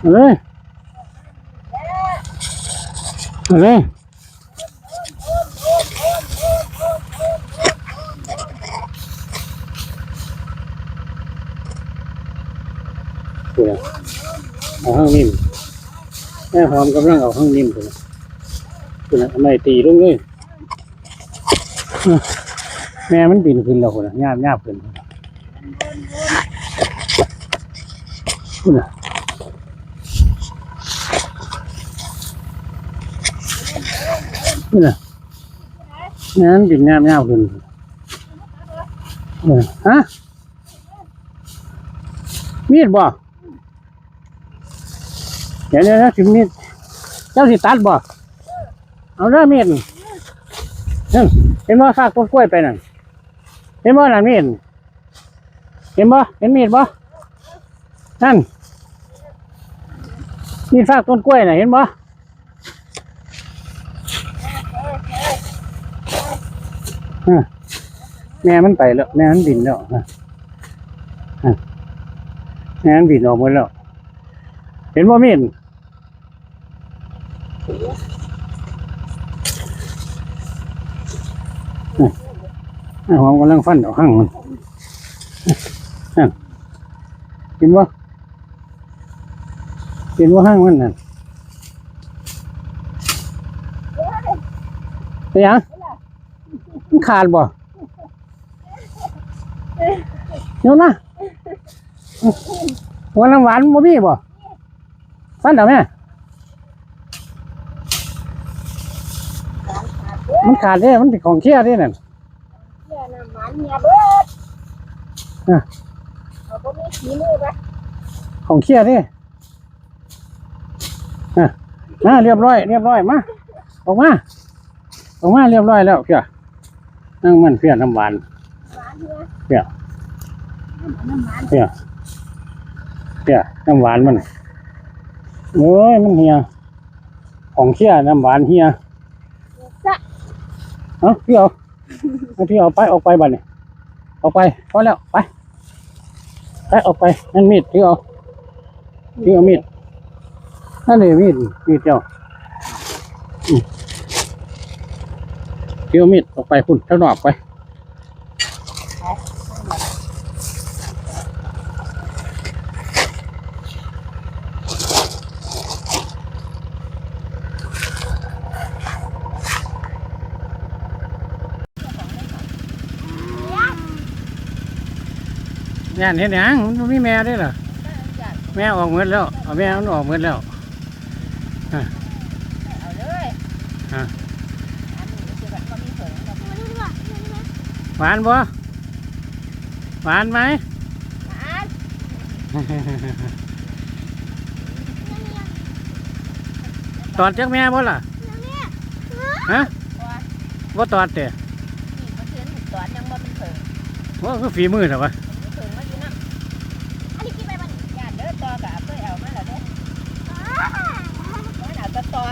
เอาเลยเอาเลยเอาห้างนิ่มแม่หอมกำลังเอาห้างนิ่มตัวนะตัวนะทำไมตีลงเลยแม่มันบินขึ้นแล้วคนนะยาบยาบขึ้นพุ่นน่ะ นี่นะงั้นบินงามเงามขึ้นเออฮะมีดบ่เดี๋ยวเดี๋ยวนะถึงมีดเจ้าสิตัดบ่เอาเด้องมีดนั่นเห็นบ่ซากต้นกล้วยไปนั่นเห็นบ่นั่นมีดเห็นบ่เห็นมีดบ่นั่นมีดซากต้นกล้วยน่ะเห็นบ่ แม่มันไปแล้ว แม่มันบินแล้วแม่มันบินออกหมดแล้ว เห็นว่ามีนอะอะหอมกำลังฟันออกข้างมันเห็นว่าเห็นว่าห้างมันนั่นไปยัง ขาดบ่เดี๋ยวนะหัวน้ำหวานบ่มีบ่ฟันเดี๋ยวแม่มันขาดเด้มันเป็นของเคี้ยเด้นั่นเฮียน้ำมันเฮียเบิดอะเอาบ่มีขีมือปะของเคี้ยเด้อะมาเรียบร้อย เรียบร้อยมาออกมาออกมาเรียบร้อยแล้วเพี้ย นั่งมันเพี้ยน้ำหวานหวานเฮียเพี้ยน้ำมันเพี้ยเพี้ยน้ำหวานมันเอ้ยมันเฮียของเคี้ยน้ำหวานเฮียซะเอาพี่เอาเอาพี่เอาไปออกไปบ้านนี่ออกไปพอแล้วไปไปออกไปนั่นมีดพี่เอาพี่เอามีดนั่นเลยมีดมีดเจ้า อืมพี่เอามีดออกไปคุณเจ้านอกไปงานเห็นยังมันบ่มีแม่ได้หรอแม่ออกเงินแล้วเอาแม่มันออกเงินแล้วเอาเลยอะ อันนี้คือแบบก็มีเผยแบบ หวานบ่หวานไหมอันตอดจากแม่บ่ล่ะฮะบ่ตอดเตะนี่มันเสียงถูกตอนยังบ่เป็นเผยว่าคือฝีมือเหรอวะมีเผยมาอยู่นะอันนี้กินไปมันญาติเด้อต่อกับเพื่อเอามาแล้วเด้อมันเอาแตะต่อ